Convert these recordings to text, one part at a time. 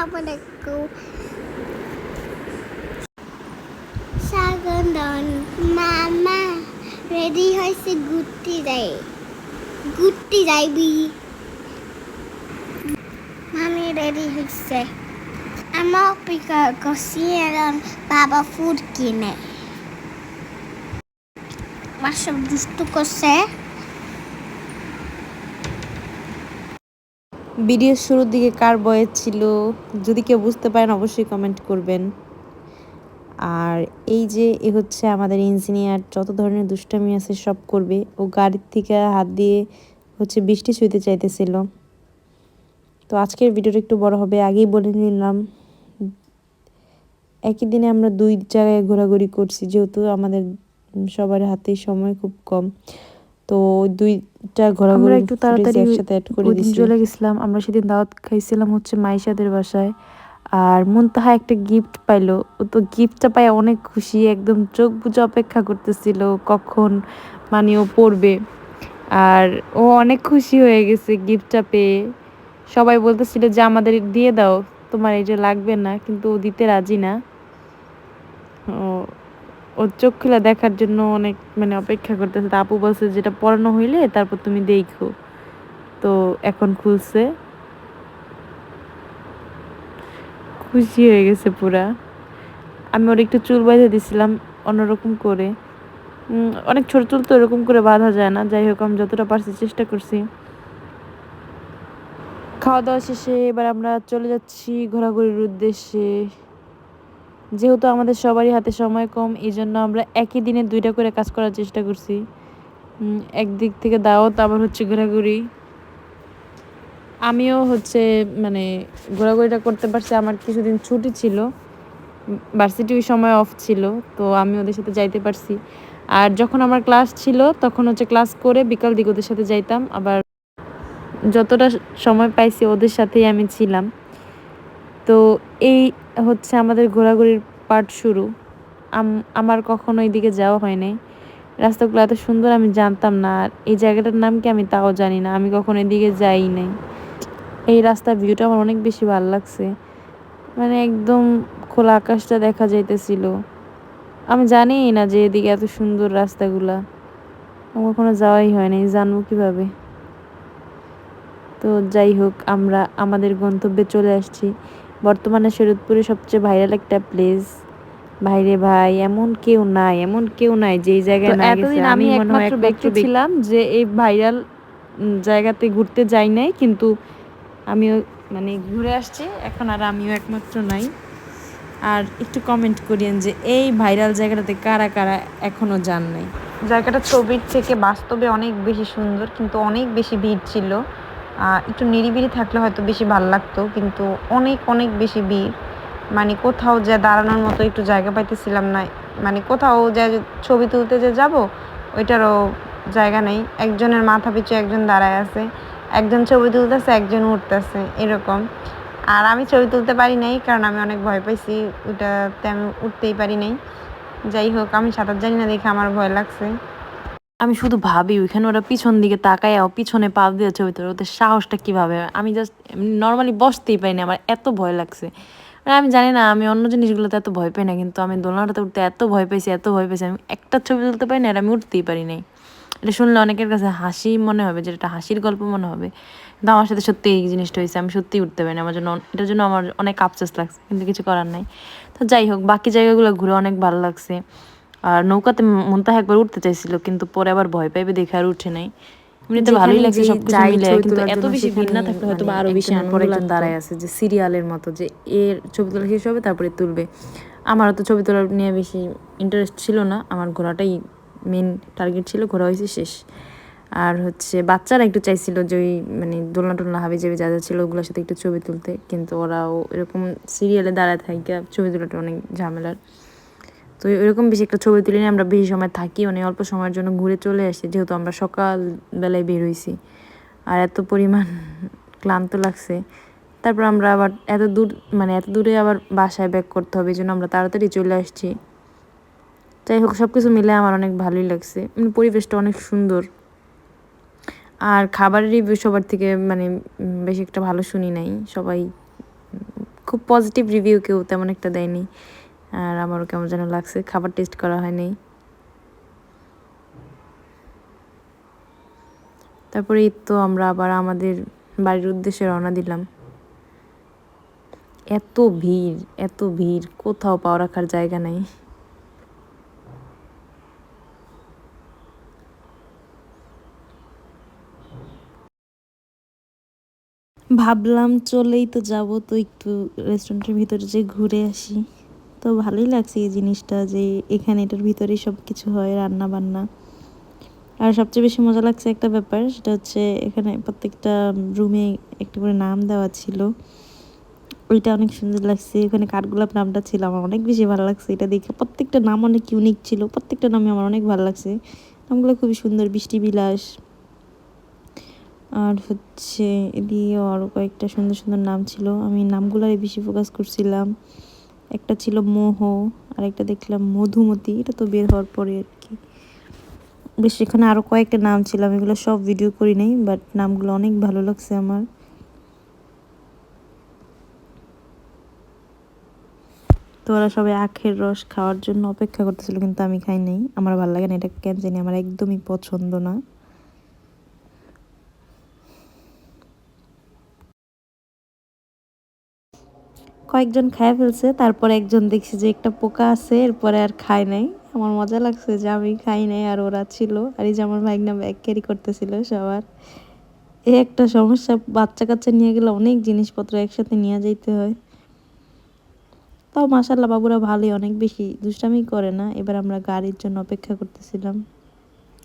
আলাইকুম স্বাগতম। মামা রেডি হয়েছে ঘুরতে যাই। ঘুরতে যাইবি। মামি রেডি হয়েছে। আমার অপেক্ষা করছি এখন বাবা ফুড কিনে। আমার সব দুষ্টু করছে। ভিডিওর শুরুর দিকে কার বয়স ছিল, যদি কেউ বুঝতে পারেন অবশ্যই কমেন্ট করবেন। আর এই যে এ হচ্ছে আমাদের ইঞ্জিনিয়ার যত ধরনের দুষ্টামি আছে সব করবে। ও গাড়ির থেকে হাত দিয়ে হচ্ছে বৃষ্টি ছুঁইতে চাইতেছিল। তো আজকের ভিডিওটা একটু বড় হবে, আগেই বলে নিলাম। একই দিনে আমরা দুই জায়গায় ঘোরাঘুরি করছি, যেহেতু আমাদের সবার হাতেই সময় খুব কম। তো দুইটা ঘোরাঘুরি একটু তাড়াতাড়ি একসাথে অ্যাড করে দিছি। চলে গেছিলাম। আমরা সেদিন দাওয়াত খাইছিলাম হচ্ছে মাইশাদের বাসায়। আর মুনতাহা একটা গিফট পাইলো। ও তো গিফটটা পাই অনেক খুশি একদম চোখ বুঝে অপেক্ষা করতেছিল কখন মানে ও পড়বে। আর ও অনেক খুশি হয়ে গেছে গিফটটা পেয়ে। সবাই বলতেছিল যে আমাদের দিয়ে দাও তোমার এটা লাগবে না। কিন্তু ও দিতে রাজি না। ও ওর চোখ খুলে দেখার জন্য অনেক মানে অপেক্ষা করতেছে। তা আপু বলছে যেটা পড়ানো হইলে তারপর তুমি দেখো। তো এখন খুলছে। খুশি হয়ে গেছে পুরা। আমি ওর একটু চুল বাঁধে দিছিলাম অন্যরকম করে। অনেক ছোট চুল তো এরকম করে বাঁধা যায় না। যাই হোক, আমি যতটা পারছি চেষ্টা করছি। খাওয়া দাওয়া শেষে এবার আমরা চলে যাচ্ছি ঘোরাঘুরির উদ্দেশ্যে। যেহেতু আমাদের সবারই হাতে সময় কম এই জন্য আমরা একই দিনে দুইটা করে কাজ করার চেষ্টা করছি। একদিক থেকে দাওয়াত, আবার হচ্ছে ঘোরাঘুরি। আমিও হচ্ছে মানে ঘোরাঘুরিটা করতে পারছি। আমার কিছুদিন ছুটি ছিল। ভার্সিটি ওই সময় অফ ছিল, তো আমি ওদের সাথে যাইতে পারছি। আর যখন আমার ক্লাস ছিল, তখন হচ্ছে ক্লাস করে বিকাল দিকে ওদের সাথে যাইতাম। আবার যতটা সময় পাইছি, ওদের সাথেই আমি ছিলাম। তো এই হচ্ছে আমাদের ঘোরাঘুরির পার্ট শুরু। আমার কখনো এইদিকে যাওয়া হয় নাই। রাস্তাগুলো এত সুন্দর আমি জানতাম না, আর এই জায়গাটার নাম কি আমি তাও জানি না, আমি কখনো এদিকে যাই নাই। এই রাস্তার ভিউটা আমার অনেক বেশি ভালো লাগছে। মানে একদম খোলা আকাশটা দেখা যাইতেছিল। আমি জানি না যে এদিকে এত সুন্দর রাস্তাগুলা। আমার কখনো যাওয়াই হয় নাই, জানব কীভাবে। তো যাই হোক, আমরা আমাদের গন্তব্যে চলে আসছি। বর্তমানে শরীয়তপুরে সবচেয়ে ভাইরাল একটা প্লেস ভাইরে ভাই এমন কেউ নাই এমন কেউ নাই যে এই জায়গায় না এতদিন গেছে আমি আমি একমাত্র ব্যক্তি ছিলাম যে এই ভাইরাল জায়গাতে ঘুরতে যাই নাই কিন্তু আমিও মানে ঘুরে আসছি এখন আর আমিও একমাত্র নাই। আর একটু কমেন্ট করিয়েন যে এই ভাইরাল জায়গাটাতে কারা কারা এখনও যান নাই? জায়গাটা ছবির থেকে বাস্তবে অনেক বেশি সুন্দর কিন্তু অনেক বেশি ভিড় ছিল। একটু নিরিবিলি থাকলে হয়তো বেশি ভালো লাগতো, কিন্তু অনেক অনেক বেশি ভিড়। মানে কোথাও যে দাঁড়ানোর মতো একটু জায়গা পাইতেছিলাম না মানে কোথাও যে ছবি তুলতে যে যাব, ওইটারও জায়গা নেই। একজনের মাথা পিছু একজন দাঁড়ায় আছে, একজন ছবি তুলতেছে, একজন উঠতেছে, এরকম। আর আমি ছবি তুলতে পারি নাই, কারণ আমি অনেক ভয় পাইছি ওটাতে আমি উঠতেই পারি নাই। যাই হোক, আমি সাঁতার জানি না দেখে আমার ভয় লাগছে। আমি শুধু ভাবি ওইখানে ওরা পিছন দিকে তাকায় পিছনে পা দিয়ে ছবি ওদের সাহসটা কীভাবে? আমি জাস্ট নর্মালি বসতেই পাই না, আমার এত ভয় লাগছে। মানে আমি জানি না, আমি অন্য জিনিসগুলোতে এত ভয় পাই না, কিন্তু আমি দোলনাটাতে উঠতে এত ভয় পেয়েছি এত ভয় পেয়েছি আমি একটা ছবি তুলতে পারি না আর আমি উঠতেই পারি নাই। এটা শুনলে অনেকের কাছে হাসি মনে হবে, যেটা একটা হাসির গল্প মনে হবে। কিন্তু আমার সাথে সত্যি এই জিনিসটা হয়েছে, আমি সত্যিই উঠতে পারি না, আমার জন্য এটার জন্য আমার অনেক আফসোস লাগছে, কিন্তু কিছু করার নাই। তো যাই হোক, বাকি জায়গাগুলো ঘুরে অনেক ভালো লাগছে। আর নৌকাতে মুনতাহা একবার উঠতে চাইছিল কিন্তু পরে আবার ভয় পাইবে দেখে আর উঠে নাই। এমনিতে ভালোই লাগছে সবকিছু মিলে কিন্তু এত বেশি ভিড় না থাকলে হয়তো আরও বেশি আনন্দ লাগতো। দাঁড়ায় আছে যে সিরিয়ালের মতো যে এর ছবি তোলা শেষ হবে তারপরে তুলবে। আমারও তো ছবি তোলা নিয়ে বেশি ইন্টারেস্ট ছিল না। আমার ঘোরাটাই মেন টার্গেট ছিল ঘোরা হয়েছে শেষ। আর হচ্ছে বাচ্চারা একটু চাইছিল যে ওই মানে দোলনা টোলনা হাবি যাবে যা যা ছিল ওগুলোর সাথে একটু ছবি তুলতে কিন্তু ওরাও এরকম সিরিয়ালে দাঁড়ায় থাকে ছবি তোলাটা অনেক ঝামেলার। তো এরকম বেশি একটা ছবি তুলি আমরা বেশি সময় থাকি অনেক অল্প সময়ের জন্য ঘুরে চলে আসি, যেহেতু আমরা সকাল বেলায় বের হয়েছি আর এত পরিমাণ ক্লান্ত লাগছে। তারপর আমরা আবার এত দূর মানে এত দূরে আবার বাসায় ব্যাক করতে হবে এই জন্য আমরা তাড়াতাড়ি চলে আসছি। যাই হোক সব কিছু মিলে আমার অনেক ভালোই লাগছে। মানে পরিবেশটা অনেক সুন্দর। আর খাবারের রিভিউ সবার থেকে মানে বেশি একটা ভালো শুনি নাই। সবাই খুব পজিটিভ রিভিউ কেউ তেমন একটা দেয়নি। আর আমারও কেমন যেন লাগছে। খাবার টেস্ট করা হয়নি। তারপরে তো আমরা আবার আমাদের বাড়ির উদ্দেশ্যে রওনা দিলাম। এত ভিড় এত ভিড়, কোথাও পাও রাখার জায়গা নাই। ভাবলাম চলেই তো যাব, তো একটু রেস্টুরেন্টের ভিতরে যে ঘুরে আসি। তো ভালোই লাগছে এই জিনিসটা যে এখানে এটার ভিতরেই সব কিছু হয় রান্না বান্না আর সবচেয়ে বেশি মজা লাগছে একটা ব্যাপার, সেটা হচ্ছে এখানে প্রত্যেকটা রুমে একটা করে নাম দেওয়া ছিল। ওইটা অনেক সুন্দর লাগছে, ওখানে কাঠগোলাপ নামটা ছিল, আমার অনেক বেশি ভালো লাগছে এটা দেখে। প্রত্যেকটা নাম অনেক ইউনিক ছিল, প্রত্যেকটা নামে আমার অনেক ভালো লাগছে। নামগুলো খুবই সুন্দর বৃষ্টি বিলাস আর হচ্ছে এদিকে আরও কয়েকটা সুন্দর সুন্দর নাম ছিল, আমি নামগুলোরই বেশি ফোকাস করছিলাম। একটা ছিল মোহ আর একটা দেখলাম মধুমতি, এটা তো বের হওয়ার পরে আর কি। বেশ, এখানে আরও কয়েকটা নাম ছিল, আমি এগুলো সব ভিডিও করি নাই বাট নামগুলো অনেক ভালো লাগছে আমার। তো ওরা সবাই আখের রস খাওয়ার জন্য অপেক্ষা করতেছিল, কিন্তু আমি খাই নাই। আমার ভালো লাগে না, এটা কেন জানি, আমার একদমই পছন্দ না। কয়েকজন খায় ফেলছে, তারপর একজন দেখছি যে একটা পোকা আছে, এরপরে আর খায় নাই। আমার মজা লাগছে যে আমি খাই নাই আর ওরা ছিল। আর এই যে আমার ভাইগনা ব্যাগ ক্যারি করতেছিল সবার। এ একটা সমস্যা বাচ্চা কাচ্চা নিয়ে গেলে অনেক জিনিসপত্র একসাথে নিয়ে যাইতে হয়। তাও মাসাল্লাহ বাবুরা ভালোই, অনেক বেশি দুষ্টামি করে না। এবার আমরা গাড়ির জন্য অপেক্ষা করতেছিলাম।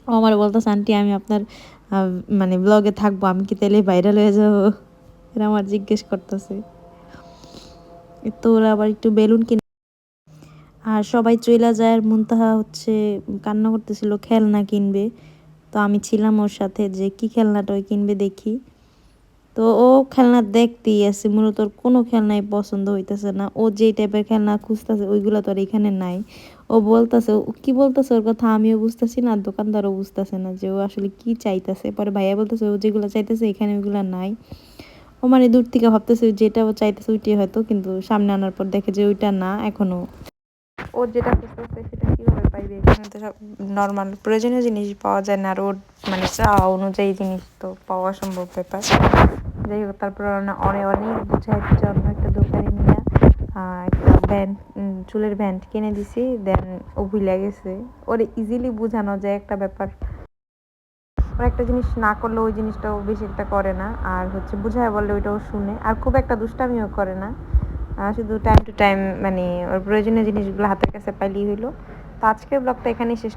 ও আমার বলতেছে, আন্টি, আমি আপনার মানে ব্লগে থাকব, আমি কি তাহলে ভাইরাল হয়ে যাব? এরা আমার জিজ্ঞেস করতেছে। তো ওরা আবার একটু বেলুন কিনে আর সবাই চইলা যায় আর মুনতাহা হচ্ছে কান্না করতেছিল, খেলনা কিনবে। তো আমি ছিলাম ওর সাথে যে কি খেলনাটা ওই কিনবে দেখি। তো ও খেলনা দেখতেই আছে, মূলত ওর কোনো খেলনাই পছন্দ হইতেছে না। ও যেই টাইপের খেলনা খুঁজতেছে ওইগুলো তো আর এখানে নাই। ও বলতেছে, ও কি বলতেছে ওর কথা আমিও বুঝতেছি না, দোকানদারও বুঝতেছে না যে ও আসলে কি চাইতেছে। পরে ভাইয়া বলতেছে, ও যেগুলো চাইতেছে এখানে ওইগুলো নাই। ও মানে দূর থেকে ভাবতেছে যেটা ও চাইতেছে ওইটাই হয়তো, কিন্তু সামনে আনার পর দেখে যে ওইটা না, এখনও। ও যেটা খুঁজতেছে সেটা কীভাবে পাইবে? এখানে তো সব নর্মাল প্রয়োজনীয় জিনিস পাওয়া যায় না, আর ওর মানে চাওয়া অনুযায়ী জিনিস তো পাওয়া সম্ভব ব্যাপার। যাই হোক, তারপর অনে- অনেক অনেক বুঝাই বুঝে অন্য একটা দোকানে নিয়ে একটা ব্যান্ড চুলের ব্যান্ড কিনে দিছি, দেন ও ভুলে গেছে। ওর ইজিলি বোঝানো যায় একটা ব্যাপার। ওর একটা জিনিস না করলে ওই জিনিসটাও বেশি একটা করে না। আর হচ্ছে বুঝায় বললে ওইটাও শুনে। আর খুব একটা দুষ্টামিও করে না। শুধু টাইম টু টাইম মানে ওর প্রয়োজনীয় জিনিসগুলো হাতের কাছে পাইলেই হইল। তো আজকের ব্লগটা এখানেই শেষ